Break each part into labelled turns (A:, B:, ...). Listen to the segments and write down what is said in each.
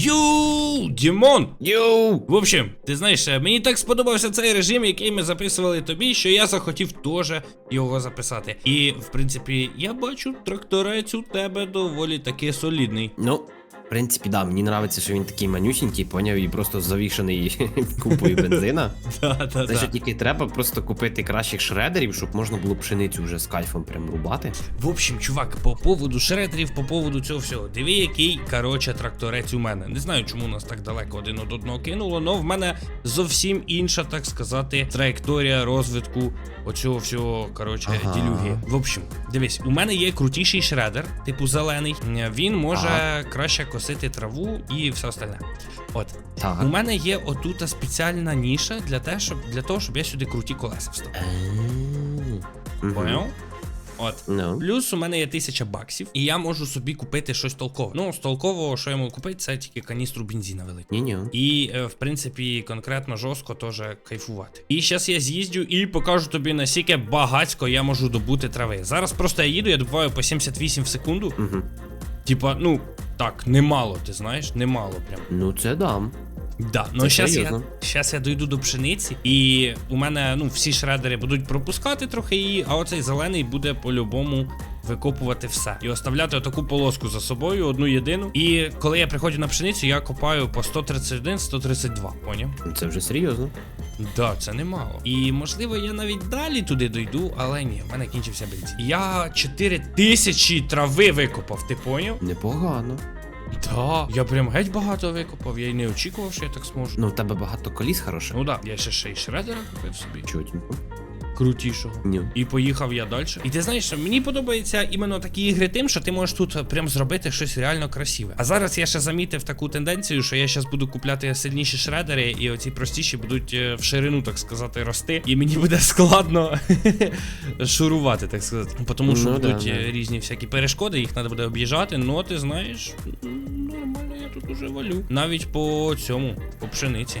A: Йоу, Дімон!
B: Йоу!
A: В общем, ти знаєш, е, мені так сподобався цей режим, який ми записували тобі, що я захотів теж його записати. І, в принципі, я бачу, тракторець у тебе доволі таки солідний.
B: Ну, в принципі, да, мені подобається, що він такий манюсінький, поняв, і просто завішаний купою бензина. Те, що тільки треба просто купити кращих шредерів, щоб можна було пшеницю вже з кайфом прям рубати.
A: В общем, чувак, по поводу шредерів, по поводу цього всього. Диви, який коротше тракторець у мене. Не знаю, чому нас так далеко один від одного кинуло, але в мене зовсім інша, так сказати, траєкторія розвитку оцього всього, коротше,
B: Ага.
A: ділюги. В общем, дивись, у мене є крутіший шредер, типу зелений. Він може
B: Ага.
A: краще косити траву і все остальне. От.
B: Так.
A: У мене є отута спеціальна ніша для, те, щоб, для того, щоб я сюди круті колеса вставив.
B: Мгм.
A: Поняв? От.
B: Ну.
A: Плюс у мене є тисяча баксів, і я можу собі купити щось толкове. Ну, з толкового, що я можу купити, це тільки каністру бензина велику.
B: Ні-ні.
A: І, е, в принципі, конкретно жорстко теж кайфувати. І зараз я з'їздю і покажу тобі, наскільки багацько я можу добути трави. Зараз просто я їду, я добуваю по 78 в секунду.
B: Угу.
A: Типа, ну, так, немало, ти знаєш, немало прям.
B: Ну це дам.
A: Да, ну зараз я, щас я дойду до пшениці, і у мене ну, всі шредери будуть пропускати трохи її, а оцей зелений буде по-любому викопувати все. І оставляти таку полоску за собою, одну єдину. І коли я приходжу на пшеницю, я копаю по 131-132, поняв?
B: Це вже серйозно.
A: Да, це немало. І можливо, я навіть далі туди дойду, але ні, в мене кінчився бензин. Я 4 тисячі трави викопав, ти поняв?
B: Непогано.
A: Да, я прям геть багато викопав, я й не очікував, що я так зможу.
B: Ну, в тебе багато коліс хороше.
A: Ну да, я ще ще й шредера купив собі.
B: Чотенько.
A: Крутішого.
B: Ні.
A: І поїхав я далі. І ти знаєш, мені подобається іменно такі ігри тим, що ти можеш тут прям зробити щось реально красиве. А зараз я ще замітив таку тенденцію, що я зараз буду купляти сильніші шредери, і оці простіші будуть е, в ширину, так сказати, рости. І мені буде складно шурувати, так сказати. Тому що
B: Ну,
A: будуть
B: да.
A: е, різні всякі перешкоди, їх треба буде об'їжджати. Ну, ти знаєш, нормально я тут уже валю. Навіть по цьому, по пшениці.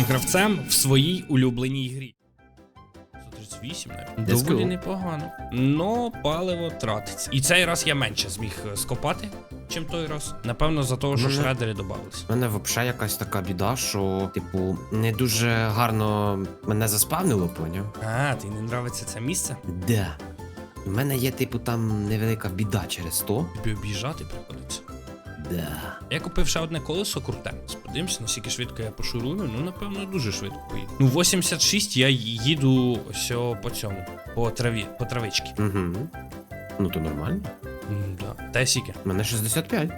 A: гравцем в своїй улюбленій грі. 138 навіть. Доволі непогано. Но паливо тратиться. І цей раз я менше зміг е, скопати, чим той раз. Напевно, за того, що
B: Мене-
A: шредери додавалися.
B: У мене взагалі якась така біда, що, типу, не дуже гарно мене заспавнило, поняв?
A: А, ти не нравиться це місце?
B: Да. У мене є, типу, там невелика біда через то.
A: Тобі об'їжджати приходиться.
B: Да.
A: Я купив ще одне колесо круте. Сподивимося, наскільки швидко я пошурую. Ну, напевно, дуже швидко поїду. Ну, 86 я їду ось по цьому, по траві, по травичці.
B: Угу. Ну то нормально.
A: М, Да. Та скільки?
B: У мене 65.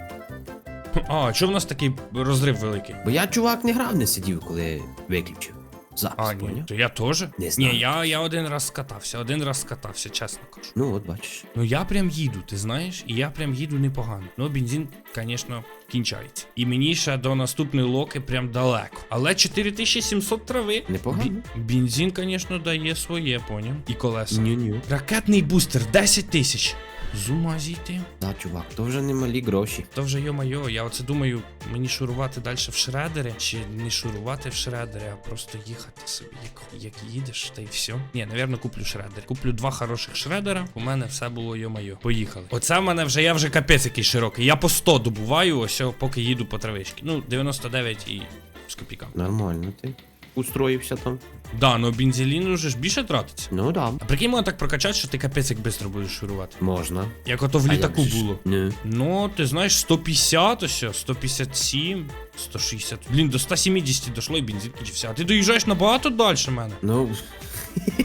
A: А, чого в нас такий розрив великий?
B: Бо я, чувак, не грав, не сидів, коли виключив. Запис,
A: А, ні,
B: поняв?
A: то я теж?
B: Не знаю.
A: Ні, я, я один раз скатався, один раз скатався, чесно кажу.
B: Ну, от бачиш.
A: Ну я прям їду, ти знаєш, і я прям їду непогано. Ну, бензин, звісно, кінчається. І мені ще до наступної локи прям далеко. Але 4700 трави.
B: Непогано.
A: Бі- бензин, звісно, дає своє, поняв. І колеса.
B: Ню-ню.
A: Ракетний бустер 10 тисяч. З ума зійти.
B: Да, чувак, то вже немалі гроші.
A: То вже йо-майо, я оце думаю, мені шурувати далі в шредери, чи не шурувати в шредери, а просто їхати собі, як, як їдеш, та й все. Ні, напевно, куплю шредер. Куплю два хороших шредера. У мене все було йо-майо. Поїхали. Оце в мене вже я вже капець який широкий. Я по 100 добуваю, ось поки їду по травички. Ну, 99 і з копійками.
B: Нормально ти. Устроївся там.
A: Да, ну бензелін уже ж більше тратиться.
B: Ну да.
A: А прикинь, можна так прокачати, що ти капець як швидко будеш шурувати.
B: Можна.
A: Як ото в
B: А
A: літаку
B: як же ж?
A: було.
B: Не.
A: Ну, ти знаєш, 150 ось, 157, 160. Блін, до 170 дошло і бензин кінчився. А ти доїжджаєш набагато далі мене.
B: Ну.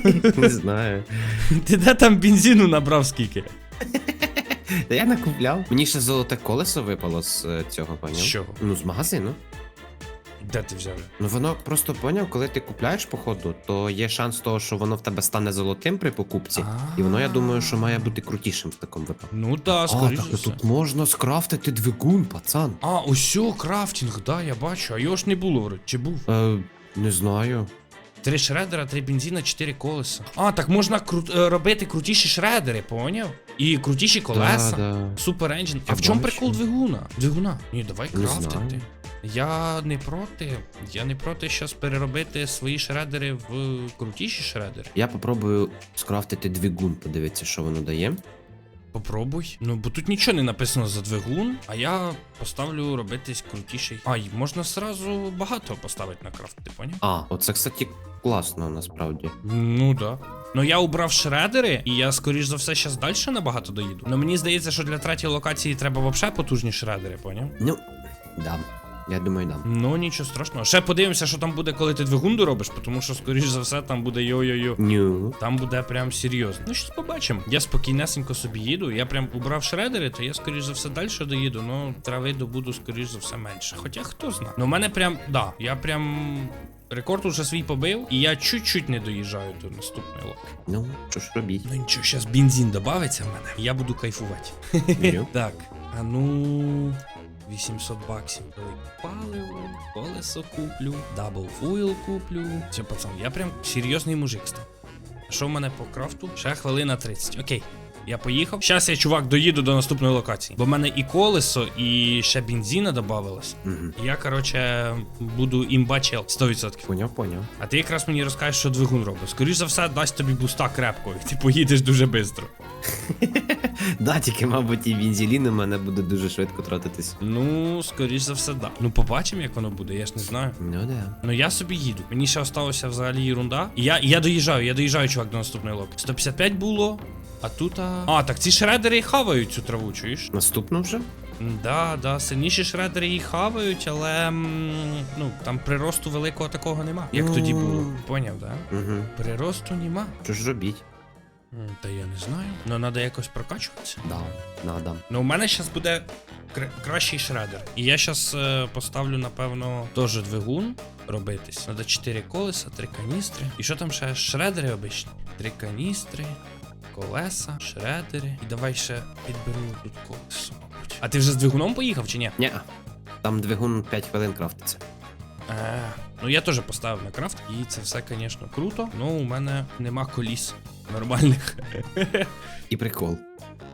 B: не знаю.
A: Ти де там бензину набрав скільки?
B: Та я накупляв. Мені ще золоте колесо випало з е, цього, поняв?
A: З чого?
B: Ну, з магазину.
A: Де ти взяв?
B: Ну воно просто поняв, коли ти купляєш походу, то є шанс того, що воно в тебе стане золотим при покупці. І воно, я думаю, що має бути крутішим в такому випадку.
A: Ну да,
B: А,
A: скоріше.
B: так
A: все.
B: тут можна скрафтити двигун, пацан.
A: А, ось о, крафтінг, да, я бачу, а його ж не було вроді. Чи був?
B: Е, не знаю.
A: Три шредера, три бензина, чотири колеса. А, так можна крут... е, робити крутіші шредери, поняв? І крутіші колеса.
B: Да, да.
A: Супер енджин. А
B: Я
A: в чому
B: бачу.
A: прикол двигуна? Двигуна. Ні, давай
B: Не
A: крафтити.
B: знаю.
A: Я не проти. Я не проти щас переробити свої шредери в крутіші шредери.
B: Я попробую скрафтити двигун, подивитися, що воно дає.
A: Попробуй. Ну, бо тут нічого не написано за двигун, а я поставлю робитись крутіший. А, й можна сразу багато поставити на крафт, ти поняв?
B: А, оце, кстати, класно насправді.
A: Ну да. Ну я убрав шредери, і я, скоріш за все, зараз далі набагато доїду. Ну мені здається, що для третьої локації треба вообще потужні шредери, поняв?
B: Ну, дам. Я думаю, дам.
A: Ну нічого страшного. Ще подивимося, що там буде, коли ти двигун доробиш, тому що, скоріш за все, там буде йо-йо-йо.
B: Ню.
A: Там буде прям серйозно. Ну, щось побачимо. Я спокійнесенько собі їду. Я прям убрав шредери, то я, скоріш за все, далі доїду. Ну, трави добуду, скоріш за все, менше. Хоча хто знає. Ну, в мене прям, да, я прям. Рекорд уже свій побив, і я чуть-чуть не доїжджаю до наступної локи.
B: Ну, що ж робіть?
A: Ну нічого, зараз бензин додається в мене, я буду кайфувати. Так, а ну. 800 баксів паливо, колесо куплю, дабл фуйл куплю. Це пацан, я прям серйозний мужик став. Що в мене по крафту? Ще хвилина 30. Окей. Я поїхав. Зараз я, чувак, доїду до наступної локації. Бо в мене і колесо, і ще бензина додавалось.
B: Мгм.
A: І Я, короче, буду імбачел 100%.
B: Поняв, поняв.
A: А ти якраз мені розкажеш, що двигун робить. Скоріш за все, дасть тобі буста крепко, і ти поїдеш дуже швидко.
B: Да, тільки, мабуть, і бензелін у мене буде дуже швидко тратитись.
A: Ну, скоріш за все, да. Ну, побачимо, як воно буде, я ж не знаю.
B: Ну да.
A: Ну я собі їду. Мені ще осталося взагалі ерунда. І я, і я доїжджаю, я доїжджаю, чувак, до наступної локи. 155 було. А тут. А, а так ці шредери і хавають цю траву, чуєш?
B: Наступно вже?
A: Да, да, сильніші шредери її хавають, але м, ну там приросту великого такого нема. Як
B: Ну.
A: тоді було. Поняв, да?
B: Угу.
A: Приросту нема.
B: Що ж робіть?
A: М, Та я не знаю. Ну треба якось прокачуватися.
B: Да, надо.
A: Ну, у мене зараз буде кра- кращий шредер. І я зараз е, поставлю, напевно, теж двигун робитись. Надо 4 колеса, 3 каністри. І що там ще? Шредери обичні? 3 каністри, колеса, шредери. І давай ще підберу тут колесо, мабуть. А ти вже з двигуном поїхав чи ні?
B: Ня. Там двигун 5 хвилин крафтиться.
A: Е, ну я теж поставив на крафт. І це все, звісно, круто. Ну, у мене нема коліс нормальних.
B: І прикол.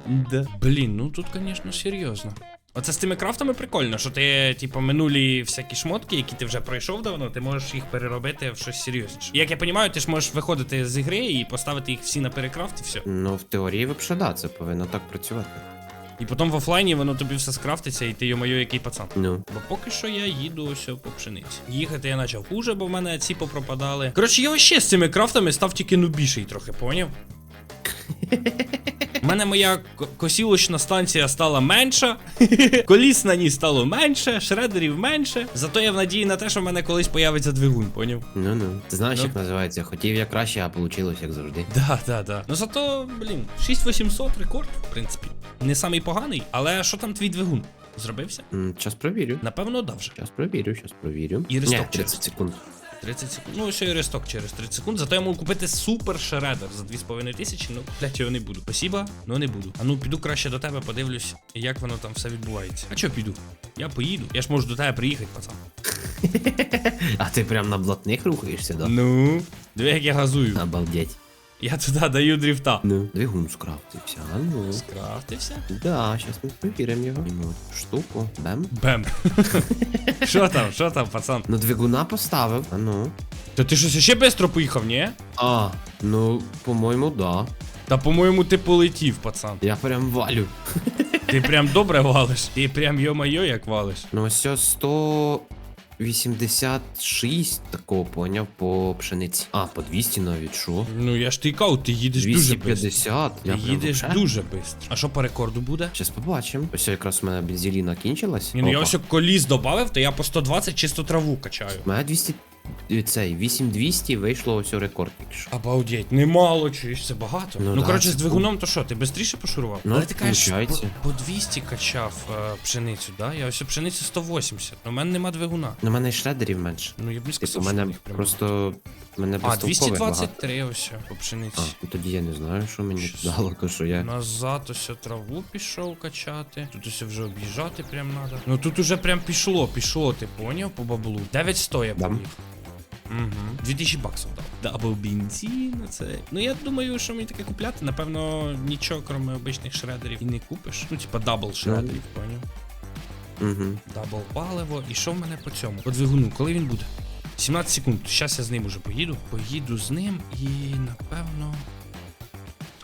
A: Да. Блін, ну тут, звісно, серйозно. Оце з тими крафтами прикольно, що ти, типу, минулі всякі шмотки, які ти вже пройшов давно, ти можеш їх переробити в щось серйозніше. Як я розумію, ти ж можеш виходити з ігри і поставити їх всі на перекрафт і все.
B: Ну, в теорії взагалі, да, це повинно так працювати.
A: І потім в офлайні воно тобі все скрафтиться, і ти йо-моє, який пацан.
B: Ну.
A: Бо поки що я їду ось по пшениці. Їхати я почав хуже, бо в мене ці попропадали. Коротше, я ще з цими крафтами став тільки нубіший трохи, поняв? У мене моя косілочна станція стала менша, коліс на ній стало менше, шредерів менше. Зато я в надії на те, що в мене колись появиться двигун, поняв?
B: Ну ну. Ти знаєш,
A: Ну.
B: як називається? Хотів я краще, а вийшло як завжди.
A: Да, да, да. Ну зато, блін, 6800 рекорд, в принципі. Не самий поганий, але що там твій двигун? Зробився?
B: М, Час провірю.
A: Напевно, дав вже.
B: Час провірю, час провірю.
A: І ресток
B: Ні, 30 секунд.
A: 30 секунд. Ну, ще й ресток через 30 секунд. Зато я можу купити супер шредер за 2,5 тисячі. Ну, блять, його не буду. Спасибо, ну не буду. А ну піду краще до тебе, подивлюсь, як воно там все відбувається. А чого піду? Я поїду. Я ж можу до тебе приїхати, пацан.
B: А ти прям на блатних рухаєшся, да?
A: Ну, диви, як я газую.
B: Обалдеть.
A: Я туда даю дрифта.
B: Ну, двигун скрафтився. А ну.
A: Скрафтився?
B: Да, сейчас ми перевіримо його. Ну, Штуку. Бем.
A: Бем. Що там, що там, пацан?
B: Ну, двигуна поставив. А ну.
A: Та ти щось ще швидко поїхав, ні?
B: А, ну, по-моєму, да.
A: Та, по-моєму, ти полетів, пацан.
B: Я прям валю.
A: Ти прям добре валиш. Ти прям йо-майо як валиш.
B: Ну, ось 100... 86 такого поняв по пшениці. А, по 200 навіть що?
A: Ну я ж тикав, ти їдеш
B: 250.
A: дуже
B: бистро. Ти
A: їдеш
B: вообще?
A: дуже швидко. А що по рекорду буде?
B: Щас побачимо. Ось якраз в мене бензиліна кінчилась.
A: Ні, ну я ось як коліс додав, то я по 120 чисто траву качаю.
B: У мене 200 цей 8200 вийшло ось у рекорд.
A: Обалдеть, немало чуєш, це багато. Ну,
B: Ну да,
A: коротше, з двигуном, то що, ти швидше пошурував?
B: Ну,
A: Але ти кажеш, по, по 200 качав е, пшеницю, да? Я ось пшениці 180, але в мене нема двигуна.
B: На мене й шредерів менше.
A: Ну, я б не
B: Типу,
A: сказав,
B: у
A: що
B: мене
A: їх
B: просто. У мене
A: А,
B: безтолкових багато.
A: 223 ось по пшениці.
B: А, ну тоді я не знаю, що мені
A: Щас.
B: дало, то що я.
A: Назад ось траву пішов качати. Тут ось вже об'їжджати прям надо. Ну тут уже прям пішло, пішло, ти поняв по баблу. 900 я поїхав. Угу. 2000 баксів дав. Дабл бензин, це. Ну я думаю, що мені таке купляти, напевно, нічого, крім обичних шредерів, і не купиш. Ну, типа дабл шредерів, поняв?
B: Угу.
A: Дабл паливо. І що в мене по цьому? По двигуну, коли він буде? 17 секунд. Зараз я з ним уже поїду. Поїду з ним і напевно.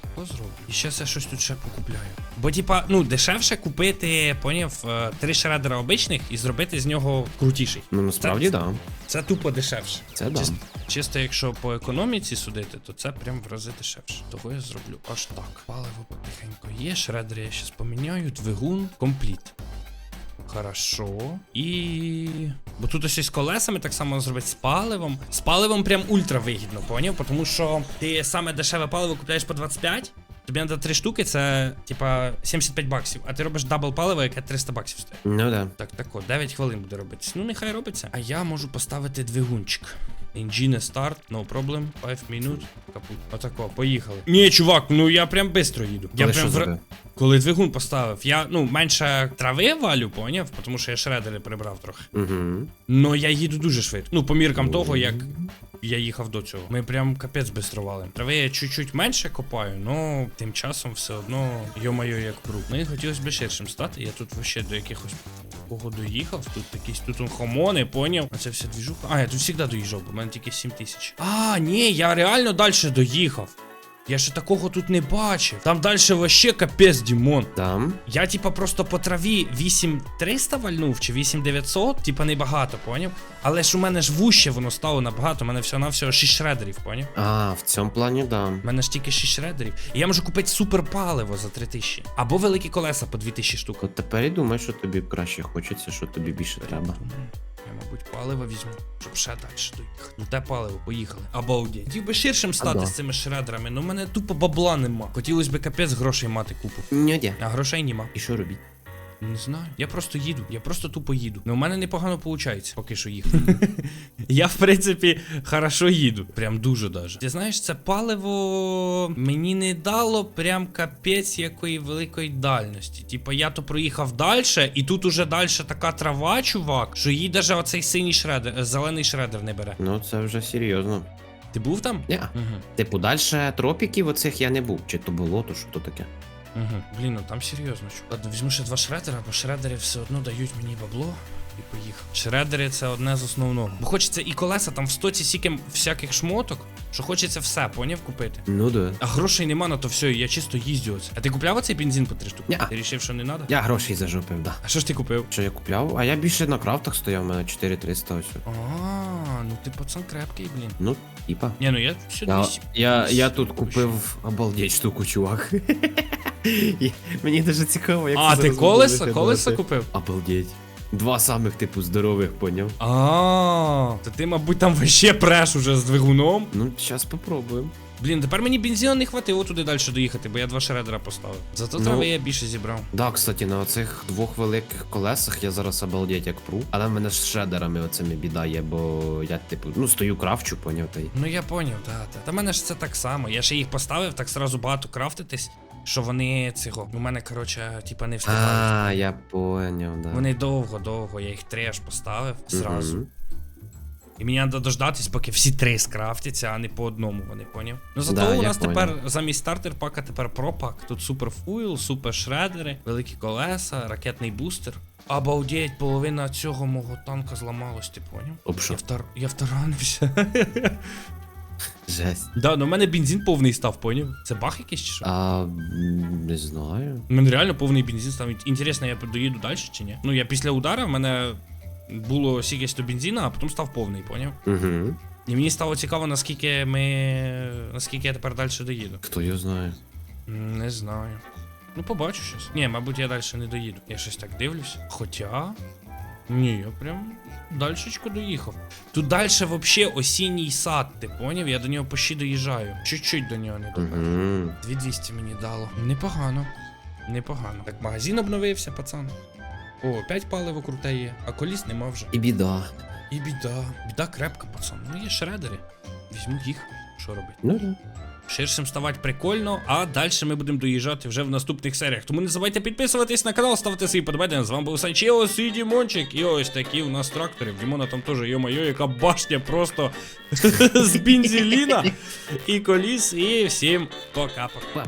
A: Тако зроблю. І зараз я щось тут ще покупляю. Бо, типа, ну, дешевше купити, поняв, е, три шредера обичних і зробити з нього крутіший.
B: Ну насправді так. Да.
A: Це тупо дешевше.
B: Це да.
A: Чисто, чисто якщо по економіці судити, то це прям в рази дешевше. Того я зроблю аж так. Паливо потихеньку є, шредери я щас поміняю, двигун компліт. Хорошо. І. Бо тут ось із колесами так само зробити з паливом. З паливом прям ультра вигідно, поняв? Тому що ти саме дешеве паливо купляєш по 25. Тобі треба 3 штуки, це типа 75 баксів, а ти робиш дабл паливо, яке 300 баксів стоїть.
B: Ну да.
A: Так, так, от, 9 хвилин буде робитися. Ну, нехай робиться. А я можу поставити двигунчик. Engine start, no problem, 5 минут, капут. Отако, поїхали. Ні, чувак, ну я прям бистро їду. Я прям
B: що
A: в... Коли двигун поставив, я ну менше трави валю, поняв, тому що я шредери прибрав трохи.
B: Угу.
A: Ну я їду дуже швидко. Ну, по міркам того, як я їхав до цього. Ми прям капець бистрували. Трави я чуть-чуть менше копаю, но тим часом все одно, йо-моє, як Ну Мені хотілося б ширшим стати. Я тут вообще до якихось кого доїхав. Тут якісь тут он хомони, поняв. А це все двіжуха. А, я тут завжди доїжджав, бо в мене тільки 7 тисяч. А, ні, я реально далі доїхав. Я ще такого тут не бачив. Там далі вообще капець, Дімон.
B: Там.
A: Я, типа, просто по траві 8300 вальнув чи 8900, типа небагато, поняв? Але ж у мене ж вуще воно стало набагато, у мене всього навсього 6 шредерів, поняв?
B: А, в цьому плані, да.
A: У мене ж тільки 6 шредерів. І я можу купити супер паливо за 3000. Або великі колеса по 2000 штук.
B: От тепер і думай, що тобі краще хочеться, що тобі більше треба.
A: Я, мабуть, паливо візьму, щоб ще далі доїхати. Ну те паливо, поїхали. Обалдеть. Хотів би ширшим стати з цими шредерами, але в мене тупо бабла нема. Хотілося б капець грошей мати купу.
B: Ньодя.
A: А грошей нема.
B: І що робіть?
A: Не знаю. Я просто їду. Я просто тупо їду. Ну, у мене непогано виходить, поки що їхати. я, в принципі, хорошо їду. Прям дуже даже. Ти знаєш, це паливо мені не дало прям капець якої великої дальності. Типа я то проїхав далі, і тут уже далі така трава, чувак, що їй даже оцей синій шредер, зелений шредер не бере.
B: Ну це вже серйозно.
A: Ти був там?
B: Ня.
A: Угу.
B: Типу, дальше тропіків оцих я не був. Чи то було, то що то таке.
A: Угу. Блін, ну там серйозно. Ладно, візьму ще два шредера, бо шредери все одно дають мені бабло. І поїхав. Шредери це одне з основного. Бо хочеться і колеса там в стоці сіки всяких шмоток, що хочеться все, поняв купити.
B: Ну да.
A: А грошей нема на то все, і я чисто їздю оце. А ти купляв оцей бензин по три штуки?
B: Ня.
A: Ти рішив, що не треба?
B: Я грошей зажопив, да.
A: А що ж ти купив?
B: Що я купляв? А я більше на крафтах стояв, у мене 4300 ось.
A: А, ну ти пацан крепкий, блін.
B: Ну, типа.
A: Ні, ну я сюди.
B: Я, я, я тут купив обалдеть штуку, чувак. І Мені дуже цікаво, як
A: А,
B: це
A: ти
B: зараз буде
A: колеса?
B: виглядати.
A: Колеса купив?
B: Обалдеть. Два самих, типу, здорових, поняв.
A: А, то ти, мабуть, там вообще преш уже з двигуном.
B: Ну, зараз попробуємо.
A: Блін, тепер мені бензину не хватило туди далі доїхати, бо я два шредера поставив. Зато
B: Ну.
A: трави я більше зібрав.
B: Да, кстати, на оцих двох великих колесах я зараз обалдеть як пру. Але в мене з шредерами оцими біда є, бо я, типу, ну, стою крафчу, поняв та й.
A: Ну я поняв, так. Та. Та мене ж це так само. Я ще їх поставив, так сразу багато крафтитись, що вони цього. У мене, коротше, типа не встигають.
B: А, я поняв, да.
A: Вони довго-довго, я їх три аж поставив зразу. І мені треба дождатись, поки всі три скрафтяться, а не по одному, вони поняв. Ну зато
B: Да,
A: у нас
B: поняв.
A: тепер замість стартер пака тепер пропак. Тут супер фуйл, супер шредери, великі колеса, ракетний бустер. Обалдеть, половина цього мого танка зламалась, ти поняв? Я, втар... я втаранився.
B: Жесть.
A: да, ну в мене бензин повний став, поняв? Це бах якийсь чи що?
B: А, не знаю.
A: У мене реально повний бензин став. Інтересно, я доїду далі чи ні? Ну я після удара в мене було стільки 100 бензина, а потім став повний, поняв?
B: Угу.
A: І мені стало цікаво, наскільки ми. наскільки я тепер далі доїду.
B: Хто його знає?
A: Не знаю. Ну, побачу щось. Ні, мабуть, я далі не доїду. Я щось так дивлюсь. Хоча. Ні, я прям дальшечко доїхав. Тут далі взагалі осінній сад, ти поняв? Я до нього почти доїжджаю. Чуть-чуть до нього не добив.
B: Угу.
A: 2200 мені дало. Непогано. Непогано. Так, магазин обновився, пацан. О, 5 паливо круте є, а коліс нема вже.
B: І біда.
A: І біда. Біда крепка, пацан. Ну є шредери. Візьму їх. Що робити?
B: Ну да.
A: Ширшим ставати прикольно, а далі ми будемо доїжджати вже в наступних серіях. Тому не забувайте підписуватись на канал, ставити свої подобання. З вами був Санчеос і Дімончик. І ось такі у нас трактори. В Дімона там теж, йо-моє, яка башня просто з бензеліна і коліс. І всім пока-пока.